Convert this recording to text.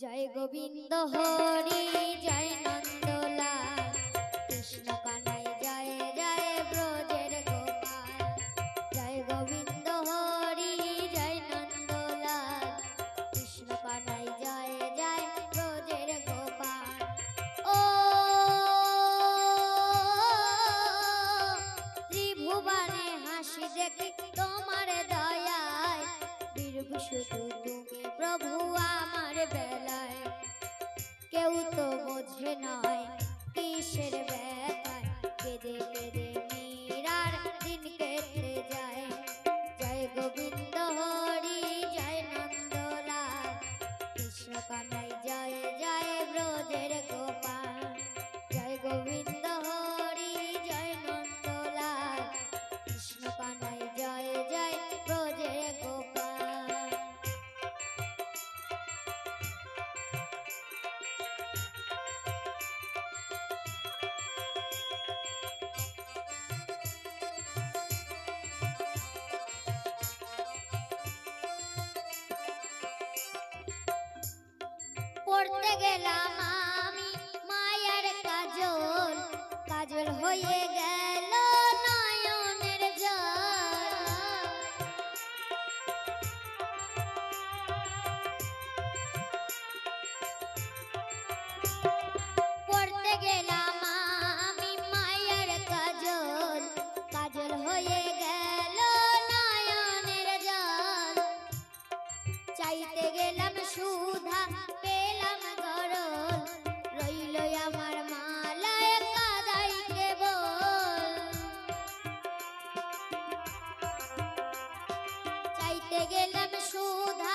জয় গোবিন্দ হরি জয় প্রভু আমার বেলায় কেউ তো বোঝে নয় কিসের ব্যথায় কেদে কেদে করতে গেলাম আমি মায়ের কাজল। কাজল হয়ে গেল নয়নের জল। পড়তে গেলাম আমি মায়ের কাজল। কাজল হয়ে গেল নয়নের জল। চাইতে গেলাম সুধা দেখতে গেলাম সুধা।